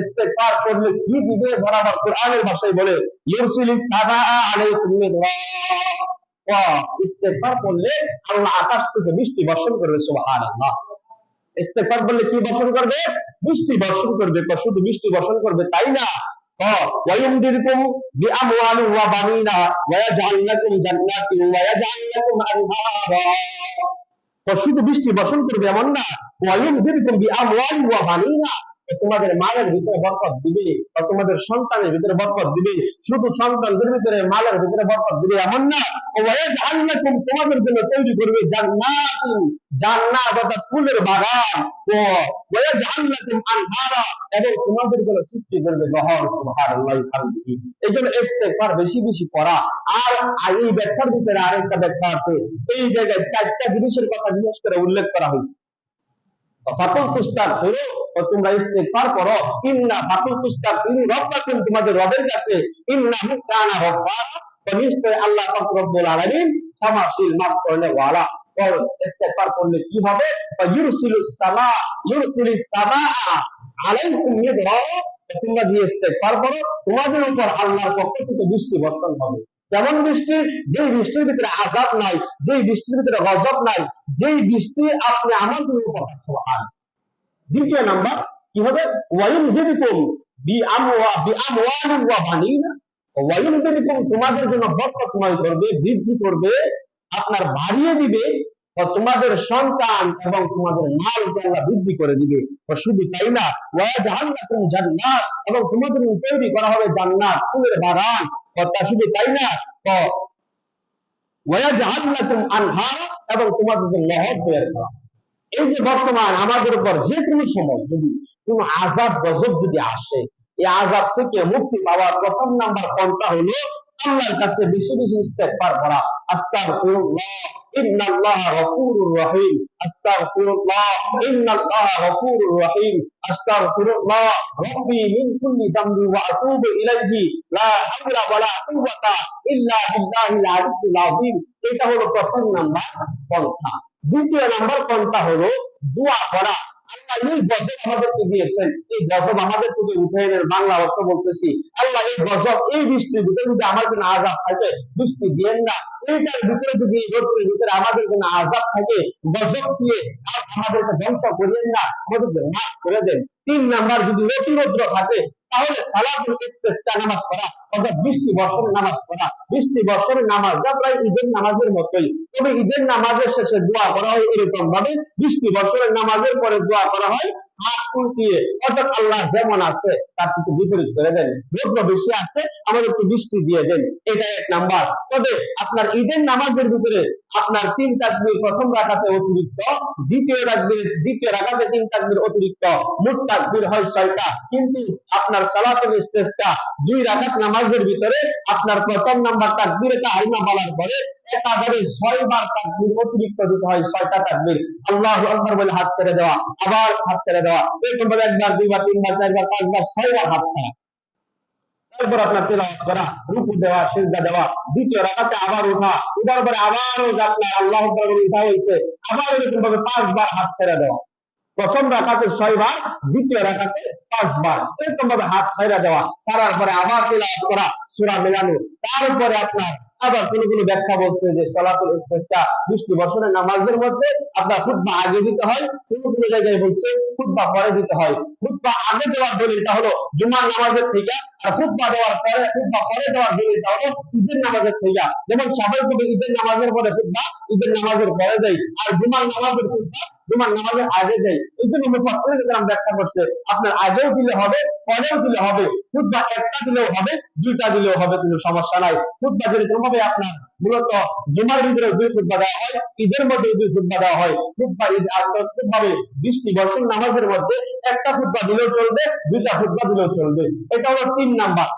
ইস্তেগফার করলে কি দিবে বরাবর কোরআনের ভাষায় বলে ইউরসিলিস সাদা আলাইকুম মিদরা ইস্তেগফার করলে আল্লাহ আকাশ থেকে বৃষ্টি বর্ষণ করবে সুবহানাল্লাহ ইস্তেগফার করলে কি বর্ষণ করবে বৃষ্টি বর্ষণ করবে তো শুধু বৃষ্টি বর্ষণ করবে তাই না ويمددكم بأموال وبنين ويجعل لكم جنات ويجعل لكم أنهارا তো শুধু বৃষ্টি বর্ষণ করবে এমন না ويمددكم بأموال وبنين তোমাদের মায়ের ভিতরে বরকত দিবে বা তোমাদের সন্তানের ভিতরে বরকত দিবে, শুধু সন্তানদের ভিতরে, মালের ভিতরে বরকত দিবে এমন না। ওয়াইজআল্লাকুম তোমাদের জন্য তৈরি করবে জান্নাতিন জান্নাত অর্থাৎ ফুলের বাগান। ও ওয়াইজআল্লাকুম আনহারা, এবং তোমাদের জন্য সৃষ্টি করবে নহর সুবহানাল্লাহি হামদিহি এই জন্য ইস্তেগফার বেশি বেশি করা। আর এই ব্যাখ্যার ভিতরে আরেকটা ব্যাখ্যা আছে। এই জায়গায় চারটা জিনিসের কথা বিশেষ করে উল্লেখ করা হয়েছে। ফিরো ও তোমরা ইস্তেগফার করো। ইন্না ফিরু রব্বাকুম তোমাদের রবের কাছে। ইন্না রব্বা নিশ্চয় আল্লাহ রব্বুল আলামিন ক্ষমাশীল, মাফ করলে ওয়ালা। और ইস্তেগফার করলে কি হবে? সামা সামা আলাইকুম মিদরা তোমরা দিয়ে ইস্তেগফার করো, তোমাদের উপর আল্লাহর পক্ষ থেকে বৃষ্টি বর্ষণ হবে। যেমন বৃষ্টি যে বৃষ্টির ভিতরে আজাব নাই যে বৃষ্টির ভিতরে গজব নাই, যেই বৃষ্টি আপনি আমার পাঠান সুবহান দ্বিতীয় নাম্বার, কি হবে? ওয়াইন দিবিকুম বি আমওয়া বি আমওয়ালিন ওয়া বানিনা। ওয়াইন দিবিকুম, তোমাদের জন্য বরকতময় করবে, বৃদ্ধি করবে, আপনার বাড়িয়ে দিবে তোমাদের সন্তান এবং তোমাদের মালকে আল্লাহ বৃদ্ধি করে দিবে। শুধু তাই না, ওয়া জাহান্নাতুম জান্নাত, এবং তোমাদের তৈরি করা হবে জান্নাত, ফুলের বাগান তা শুধু তাই না? এবং তোমাদের নহর তৈরি করা। এই যে বর্তমান আমাদের উপর যে কোনো সময় যদি কোনো আজাব গজব যদি আসে, এই আজাব থেকে মুক্তি পাওয়ার প্রথম নাম্বার পন্থা হলো আল্লাহর কাছে বেশি বেশি ইস্তেগফার করা। আস্তাগফিরুল্লাহ, ইন্নাল্লাহ গফুরুর রহিম। আস্তাগফিরুল্লাহ, ইন্নাল্লাহ গফুরুর রহিম। আস্তাগফিরুল্লাহ, রব্বি মিন কুল্লি যামবি ওয়া আতুবু ইলাইহি। লা হাওলা ওয়ালা কুওয়াতা ইল্লা বিল্লাহিল আলিয়্যিল আযীম। এটা হলো প্রথম নাম্বার পন্থা। দ্বিতীয় নাম্বার পন্থা হলো দোয়া করা। আল্লাহ গজব আমাদেরকে দিয়েছেন। এই গজব আমাদের থেকে উঠে এনে বাংলা অর্থ বলতেছি। আল্লাহ এই গজব, এই বৃষ্টির ভিতরে যদি আমার জন্য আজাব থাকে, বৃষ্টি দিয়েন না। এইটার ভিতরে যদি এই ভিতরে আমাদের জন্য আজাব থাকে, গজব দিয়ে আমাদেরকে ধ্বংস করিয়েন না আমাদেরকে মাফ করে দেন। তিন নাম্বার যদি রৌদ্র থাকে, তাহলে সালাতুল ইস্তেসকা নামাজ পড়া, অর্থাৎ বৃষ্টি বর্ষণের নামাজ পড়া। বৃষ্টি বর্ষণের নামাজ, যা প্রায় ঈদের নামাজের মতোই। তবে ঈদের নামাজের শেষে দোয়া করা হয় এরকম ভাবে বৃষ্টি বর্ষণের নামাজের পরে দোয়া করা হয় অর্থাৎ আল্লাহ যেমন আছে, তার থেকে বিপরীত করে দেন। বেশি আছে দিয়ে দেন। এটা এক নাম্বার। তবে আপনার ঈদের নামাজের ভিতরে আপনার তিন তাকবীর প্রথম রাখাতে অতিরিক্ত, দ্বিতীয় তাকবীর, দ্বিতীয় রাখাতে তিন তাকবীর অতিরিক্ত। মোট তাকবীর হয় ছয়টা। কিন্তু আপনার সালাতুল ইস্তেসকা দুই রাকাত নামাজের ভিতরে আপনার প্রথম নাম্বার তাকবীরে তাহরিমা বলার পরে একাধারে ছয় বার তাকবীর অতিরিক্ত দিতে হয় ছয়টা তাকবীর আল্লাহু আকবার বলে হাত ছেড়ে দেওয়া, আবার হাত ছেড়ে দেওয়া। এরকম ভাবে একবার, দুইবার, তিনবার, চারবার, পাঁচবার, ছয়বার হাত ছাড়া। তারপর আপনার তেলাওয়াত করা, রুকু দেওয়া, সিজদা দেওয়া, দ্বিতীয় রাকাতে আবার উঠা, উঠার পরে আবারও আপনার আল্লাহ আকবার বলে উঠা হয়েছে, আবার এরকম ভাবে পাঁচবার হাত ছেড়ে দেওয়া। প্রথম রাকাতে ছয়বার, দ্বিতীয় রাকাতে পাঁচবার, এরকম ভাবে হাত ছাইরা দেওয়া। ছাড়ার পরে আবার তেলাওয়াত করা, সূরা মেলানো তারপরে আপনার আবার কোন কোন ব্যাখ্যা বলছে যে সলাতুল ইস্তেসকা বৃষ্টি বছরের নামাজের মধ্যে আপনার খুতবা আগে দিতে হয়, কোন কোন জায়গায় বলছে খুতবা পরে দিতে হয়। খুতবা আগে দেওয়ার দলিলটা হলো জুমার নামাজের থেকে আচ্ছা, খুবমা দেওয়ার পরে দেওয়ার ঈদের নামাজের থেকে যেমন সবাই ঈদের নামাজের পরে ঈদের নামাজের পরে দেয়। আর জুমার নামাজের জুমার নামাজের আগে দেয়। এই জন্য মুফাসসির ব্যাখ্যা করছে, আপনার আগেও দিলে হবে, পরেও দিলে হবে। খুবমা একটা দিলেও হবে, দুইটা দিলেও হবে, কোনো সমস্যা নাই। খুবমা যদি কোনোভাবে আপনার মূলত জুমার ভিতরে দুই খুতবা দেওয়া হয়, ঈদের মধ্যে দুই খুতবা দেওয়া হয়। খুতবা ঈদ আন্তর্জাতিক ভাবে বৃষ্টি, বর্ষণ, নামাজের মধ্যে একটা খুতবা দিলেও চলবে, দুইটা খুতবা দিলেও চলবে। এটা হলো তিন নাম্বার।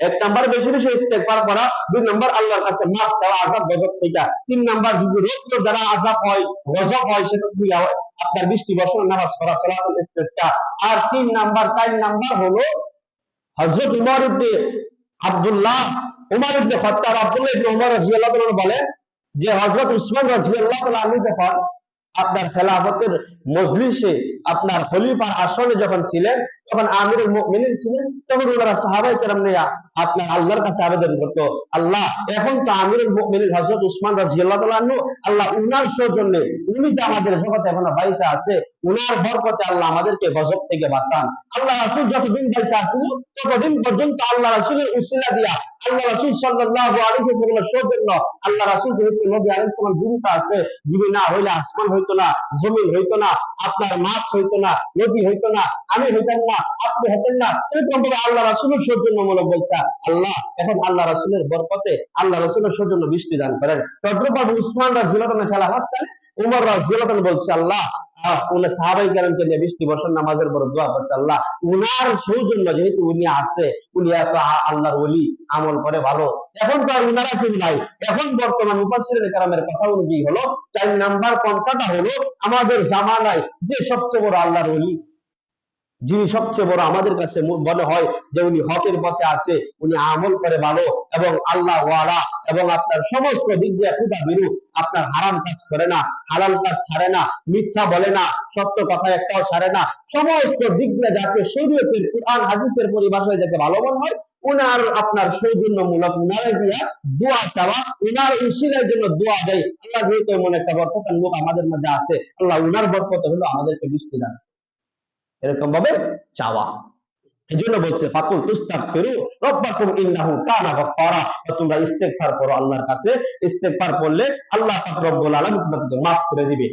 এক নাম্বার, বেশি বেশি ইস্তেগফার করা। দুই নাম্বার, আল্লাহর কাছে মাফ চাওয়া, আযাব, গজব থেকে। তিন নাম্বার যদি রোগ দ্বারা আযাব হয়, গজব হয়, সেটা থেকে আপনার বৃষ্টি, বর্ষণ, নামাজ পড়া, সালাতুল ইস্তিসকা আর তিন নাম্বার, চার নাম্বার হলো হযরত উমর ইবনে আব্দুল্লাহ উমর ইবনে খাত্তাব, আব্দুল্লাহ ইবনে উমর রাদিয়াল্লাহু তাআলা বলে যে হযরত উসমান রাদিয়াল্লাহু তাআলা আনহু যখন আপনার খেলাফতের মজলিসে আপনার খলিফার আসনে যখন ছিলেন তখন আমিরুল মুমিনিন ছিলেন, তখন ওনারা সাহাবাই কেরাম নিয়ে আপনার আল্লাহর কাছে আবেদন করতো, আল্লাহ, এখন তো আমিরুল মুমিনিন হযরত উসমান রাদিয়াল্লাহু তাআলা আল্লাহ উনার সৌজন্যে উনি যে আমাদের জগতে এখনও বাইচা আছে উনার বরকতে আল্লাহ আমাদেরকে গজব থেকে বাঁচান। আল্লাহ রাসূল যতদিন বাইচা ছিল ততদিন পর্যন্ত আল্লাহ রাসূলের উসিলা দিয়া আল্লাহ রাসূল সাল্লাল্লাহু আলাইহি ওয়াসাল্লামের সৌজন্য আল্লাহ রাসূল যেহেতু নবী আলাইহিস সালাম জীবিত আছে জীবী না হইলে আসমান হইতো না, জমিন হইতো না, আপনার মাছ হইতো না, নদী হইতো না, আমি হইতাম না, আপনি হতেন না, এরকম ভাবে আল্লাহ রাসূলের সৌজন্যমূলক বলছে। আল্লাহ, এখন আল্লাহ রাসূলের বরকতে আল্লাহ রাসূলের সৌজন্য বৃষ্টি দান করেন। তদ্রুপ উসমান তাআলা খেলা হচ্ছেন উমর বলছে, আল্লাহ উনি সাহাবাই কেরামকে নিয়ে বৃষ্টি বর্ষণ, নামাজের দোয়া করছে, আল্লাহ, উনার সৌজন্য যেহেতু উনি আছে, উনি এত আল্লাহর ওলি, আমল করে ভালো। এখন তো উনারা কেউ নাই। এখন বর্তমান মুফাসসিরের কারামের কথা অনুযায়ী হলো, চার নাম্বার পন্থাটা হলো, আমাদের জামানায় যে সবচেয়ে বড় আল্লাহর ওলি যিনি সবচেয়ে বড় আমাদের কাছে মনে হয় যে উনি হকের পথে আছে, উনি আমল করে ভালো এবং আল্লাহ ওয়ালা এবং আপনার সমস্ত দিক দিয়ে ক্ষুদা বিরু আপনার হারাম কাজ করে না, হালাল কাজ ছাড়ে না, মিথ্যা বলে না, সত্য কথা একটাও ছাড়ে না। সমস্ত দিক দিয়ে যাকে শরীয়তের কোরআন, হাদিসের পরিভাষায় যাকে ভালো মনে হয়, উনার আপনার সৌজন্যমূলক উনারে দিয়া দোয়া চাওয়া, উনার উশিলের জন্য দোয়া দেয়। আল্লাহ যেহেতু এমন একটা বরকতার লোক আমাদের মধ্যে আছে, আল্লাহ উনার বরকত হলো আমাদেরকে বৃষ্টি দান। এরকম ভাবে চাওয়া। এই জন্য বলছে, ফাকুল তুস্তাগফিরু রব্বাকুম ইন্নাহু কানা গফফারা। তোমরা ইস্তেগফার করো আল্লাহর কাছে। ইস্তেগফার করলে আল্লাহ পাক রব্বুল আলামিন তোমাকে মাফ করে দিবে।